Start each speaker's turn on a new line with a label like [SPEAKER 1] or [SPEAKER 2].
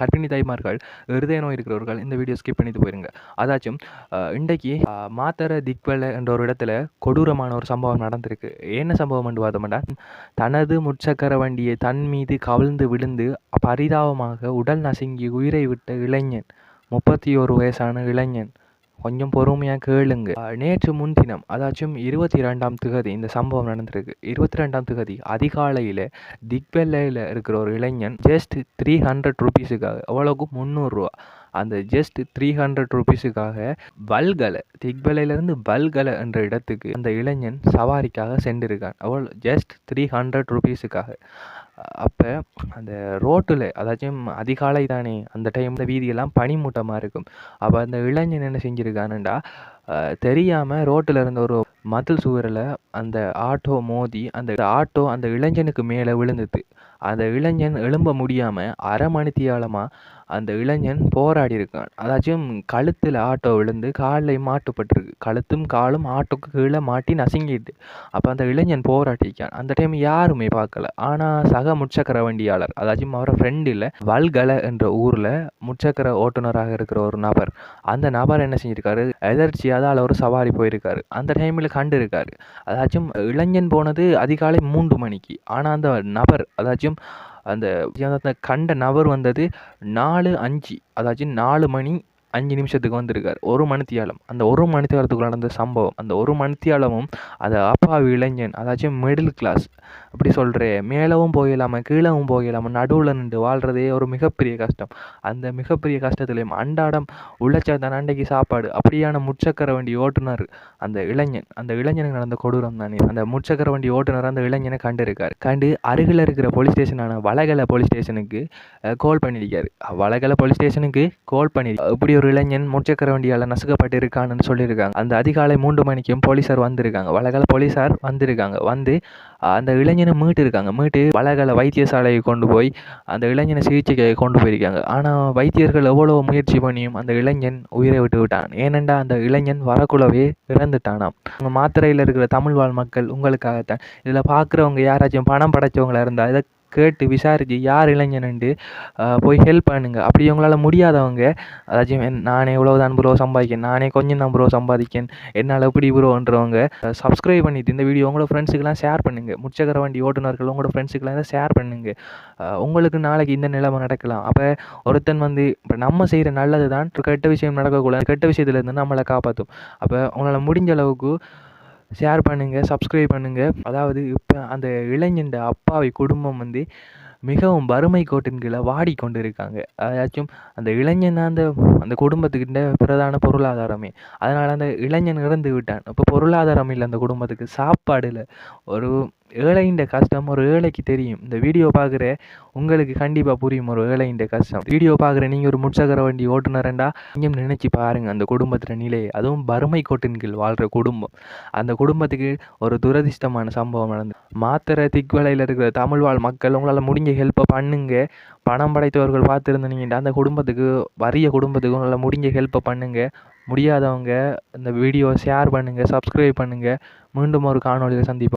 [SPEAKER 1] கர்ப்பிணி தாய்மார்கள் இருதய நோய் இருக்கிறவர்கள் இந்த வீடியோ ஸ்கிப் பண்ணிட்டு போயிருங்க. அதாச்சும் இன்றைக்கு மாத்தர திக்வல என்ற ஒரு இடத்துல கொடூரமான ஒரு சம்பவம் நடந்திருக்கு. என்ன சம்பவம் என்று பார்த்தோம்னா தனது முச்சக்கர வண்டியை தன் மீது கவிழ்ந்து விழுந்து பரிதாபமாக உடல் நசுங்கி உயிரை விட்ட இளைஞன் முப்பத்தி ஒரு வயசான இளைஞன் கொஞ்சம் பொறுமையாக கேளுங்க. நேற்று முன்தினம் அதாச்சும் இருபத்தி ரெண்டாம் திகதி இந்த சம்பவம் நடந்திருக்கு. இருபத்தி ரெண்டாம் திகதி அதிகாலையில் திக்வெல்லையில் இருக்கிற ஒரு இளைஞன் ஜஸ்ட் த்ரீ ஹண்ட்ரட் ருபீஸுக்காக எவ்வளோக்கு முந்நூறுரூவா அந்த ஜஸ்ட் த்ரீ ஹண்ட்ரட் ருபீஸுக்காக வல்கலை திக்வலையிலேருந்து வல்கலை என்ற இடத்துக்கு அந்த இளைஞன் சவாரிக்காக சென்றிருக்கான். அவ்வளோ ஜஸ்ட் த்ரீ ஹண்ட்ரட் ருபீஸுக்காக அப்போ அந்த ரோட்டில் அதாச்சும் அதிகாலை தானே அந்த டைமில் வீதியெல்லாம் பனிமூட்டமாக இருக்கும். அப்போ அந்த இளைஞன் என்ன செஞ்சுருக்கானுண்டா தெரியாமல் ரோட்டில் இருந்த ஒரு மதில் சுவரில் அந்த ஆட்டோ மோதி அந்த ஆட்டோ அந்த இளைஞனுக்கு மேலே விழுந்துது. அந்த இளைஞன் எழும்ப முடியாமல் அரை மணித்தியாலமாக அந்த இளைஞன் போராடி இருக்கான். அதாச்சும் கழுத்தில் ஆட்டோ விழுந்து காலையும் மாட்டுப்பட்டிருக்கு. கழுத்தும் காலும் ஆட்டோக்கு கீழே மாட்டி நசுங்கிட்டு. அப்போ அந்த இளைஞன் போராட்டிக்கான் அந்த டைம் யாருமே பார்க்கல. ஆனால் சக முச்சக்கர வண்டியாளர் அதாச்சும் அவரோட ஃப்ரெண்ட் இல்லை வல்கலை என்ற ஊரில் முச்சக்கர ஓட்டுநராக இருக்கிற ஒரு நபர் அந்த நபர் என்ன செஞ்சிருக்காரு? எதர்ச்சியாக தான் ஒரு சவாரி போயிருக்காரு. அந்த டைமில் கண்டிருக்காரு. அதாச்சும் இளைஞன் போனது அதிகாலை மூன்று மணிக்கு. ஆனால் அந்த நபர் அதாச்சும் அந்த கண்ட நபர் வந்தது நாலு அஞ்சு. அதாச்சும் நாலு மணி அஞ்சு நிமிஷத்துக்கு வந்திருக்கார். ஒரு மணித்தியாலம். அந்த ஒரு மணித்தியாலத்துக்குள்ள நடந்த சம்பவம் அந்த ஒரு மணித்தியாலமும் அந்த அப்பாவி இளைஞன் அதாச்சும் மிடில் கிளாஸ் அப்படி சொல்கிறேன் மேலவும் போகலாமல் கீழவும் போகலாமல் நடுவில் நின்று வாழ்கிறதே ஒரு மிகப்பெரிய கஷ்டம். அந்த மிகப்பெரிய கஷ்டத்துலேயும் அன்றாடம் உழைச்சா தான் அண்டைக்கு சாப்பாடு. அப்படியான முச்சக்கர வண்டி ஓட்டுநர் அந்த இளைஞன் அந்த இளைஞனுக்கு நடந்த கொடூரம் தானே. அந்த முச்சக்கர வண்டி ஓட்டுநர் அந்த இளைஞனை கண்டு இருக்கார் கண்டு அருகில் இருக்கிற போலீஸ் ஸ்டேஷனான வளகலை போலீஸ் ஸ்டேஷனுக்கு கால் பண்ணியிருக்காரு வளகலை போலீஸ் ஸ்டேஷனுக்கு கால் பண்ணி இப்படி ஒரு இளைஞன் முச்சக்கர வண்டியால் நசுக்கப்பட்டிருக்கான்னு சொல்லியிருக்காங்க. அந்த அதிகாலை மூன்று மணிக்கும் போலீஸார் வந்திருக்காங்க. வலகல போலீஸார் வந்திருக்காங்க. வந்து அந்த இளைஞனை மீட்டு இருக்காங்க மீட்டு வளகலை வைத்தியசாலையை கொண்டு போய் அந்த இளைஞனை சிகிச்சைக்கு கொண்டு போயிருக்காங்க. ஆனால் வைத்தியர்கள் எவ்வளோ முயற்சி பண்ணியும் அந்த இளைஞன் உயிரை விட்டு விட்டான். ஏனெண்டா அந்த இளைஞன் வரக்குள்ளவே இறந்துட்டானாம். உங்கள் மாத்திரையில் இருக்கிற தமிழ் வாழ் மக்கள் உங்களுக்காகத்தான். இதில் பார்க்குறவங்க யாராச்சும் பணம் படைச்சவங்களா இருந்தால் இதை கேட்டு விசாரித்து யார் இளைஞனுண்டு போய் ஹெல்ப் பண்ணுங்க. அப்படி உங்களால் முடியாதவங்க அதாச்சும் நானே நானே இவ்வளோதான் ப்ரோ சம்பாதிக்கேன் நானே கொஞ்சம் தான் ப்ரோ சம்பாதிக்கேன் என்னால் எப்படி ப்ரோன்றவங்க சப்ஸ்கிரைப் பண்ணிட்டு இந்த வீடியோ உங்களோட ஃப்ரெண்ட்ஸுக்கெல்லாம் ஷேர் பண்ணுங்கள் முச்சக்கர வண்டி ஓட்டுநர்கள் உங்களோட ஃப்ரெண்ட்ஸுக்கெல்லாம் இதை ஷேர் பண்ணுங்கள் உங்களுக்கு நாளைக்கு இந்த நிலைமை நடக்கலாம். அப்போ ஒருத்தன் வந்து இப்போ நம்ம செய்கிற நல்லது தான் கெட்ட விஷயம் நடக்கக்கூடாது கெட்ட விஷயத்துலேருந்து நம்மளை காப்பாற்றும் அப்போ உங்களால் முடிஞ்ச அளவுக்கு ஷேர் பண்ணுங்கள் சப்ஸ்கிரைப் பண்ணுங்கள் அதாவது இப்போ அந்த இளைஞன் அப்பாவி குடும்பம் வந்து மிகவும் வறுமை கோட்டின் கீழே வாடி கொண்டு இருக்காங்க அதாச்சும் அந்த இளைஞன் தான் அந்த அந்த குடும்பத்துக்கிட்ட பிரதான பொருளாதாரமே. அதனால் அந்த இளைஞன் இறந்து விட்டான். இப்போ பொருளாதாரம் இல்லை அந்த குடும்பத்துக்கு. சாப்பாடு இல்லை. ஒரு ஏழைன்ற கஷ்டம் ஒரு ஏழைக்கு தெரியும். இந்த வீடியோ பார்க்குற உங்களுக்கு கண்டிப்பாக புரியும் ஒரு ஏழைன்ற கஷ்டம். வீடியோ பார்க்குற நீங்கள் ஒரு முச்சக்கர வண்டி ஓட்டுநரண்டா நீங்கள் நினச்சி பாருங்கள் அந்த குடும்பத்தில் நிலையை. அதுவும் வறுமை கோட்டின் கீழ் வாழ்கிற குடும்பம். அந்த குடும்பத்துக்கு ஒரு துரதிர்ஷ்டமான சம்பவம் நடந்து. மாத்திரை திக்வலையில் இருக்கிற தமிழ் வாழ் மக்கள் உங்களால் முடிஞ்ச ஹெல்ப்பை பண்ணுங்க. பணம் படைத்தவர்கள் பார்த்துருந்தீங்கன்னா அந்த குடும்பத்துக்கு வறிய குடும்பத்துக்கு உங்களால் முடிஞ்ச ஹெல்ப்பை பண்ணுங்க. முடியாதவங்க இந்த வீடியோ ஷேர் பண்ணுங்கள் சப்ஸ்கிரைப் பண்ணுங்கள் மீண்டும் ஒரு காணொலியில் சந்திப்போம்.